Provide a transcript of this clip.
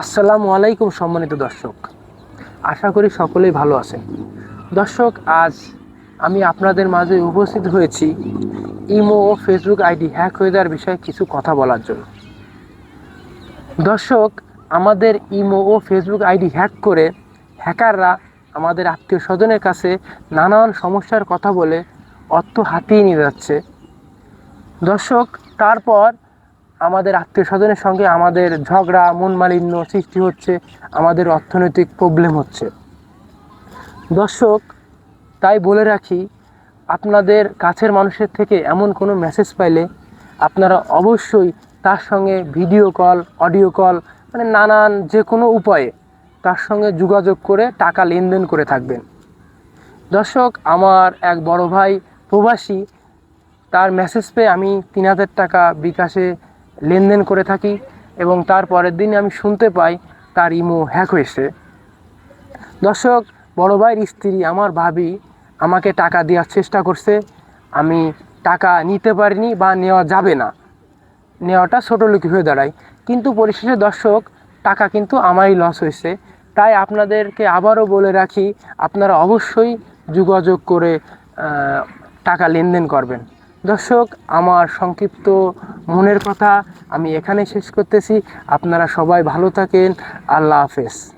আসসালামু আলাইকুম সম্মানিত দর্শক। আশা করি সকলেই ভালো আছেন। দর্শক, আজ আমি আপনাদের মাঝে উপস্থিত হয়েছি ইমো ও ফেসবুক আইডি হ্যাক হয়ে যাওয়ার বিষয়ে কিছু কথা বলার জন্য। দর্শক, আমাদের ইমো ও ফেসবুক আইডি হ্যাক করে হ্যাকাররা আমাদের আত্মীয় স্বজনের কাছে নানান সমস্যার কথা বলে অর্থ হাতিয়ে নিয়ে যাচ্ছে। দর্শক, তারপর আমাদের আত্মীয় স্বজনের সঙ্গে আমাদের ঝগড়া মন মালিন্য সৃষ্টি হচ্ছে, আমাদের অর্থনৈতিক প্রবলেম হচ্ছে। দর্শক, তাই বলে রাখি, আপনাদের কাছের মানুষের থেকে এমন কোনো মেসেজ পাইলে আপনারা অবশ্যই তার সঙ্গে ভিডিও কল অডিও কল মানে নানান যে কোনো উপায়ে তার সঙ্গে যোগাযোগ করে টাকা লেনদেন করে থাকবেন। দর্শক, আমার এক বড় ভাই প্রবাসী, তার মেসেজ পেয়ে আমি তিন হাজার টাকা বিকাশে লেনদেন করে থাকি এবং তার পরের দিন আমি শুনতে পাই তার ইমো হ্যাক হয়েছে। দর্শক, বড় ভাইয়ের স্ত্রী, আমার ভাবি আমাকে টাকা দেওয়ার চেষ্টা করছে। আমি টাকা নিতে পারিনি বা নেওয়া যাবে না। নেওয়াটা ছোটো হয়ে দাঁড়ায়। কিন্তু পরিশেষে দর্শক, টাকা কিন্তু আমারই লস হয়েছে। তাই আপনাদেরকে আবারও বলে রাখি, আপনারা অবশ্যই যোগাযোগ করে টাকা লেনদেন করবেন। দর্শক, আমার সংক্ষিপ্ত মনের কথা আমি এখানে শেষ করতেছি। আপনারা সবাই ভালো থাকেন। আল্লাহ হাফেজ।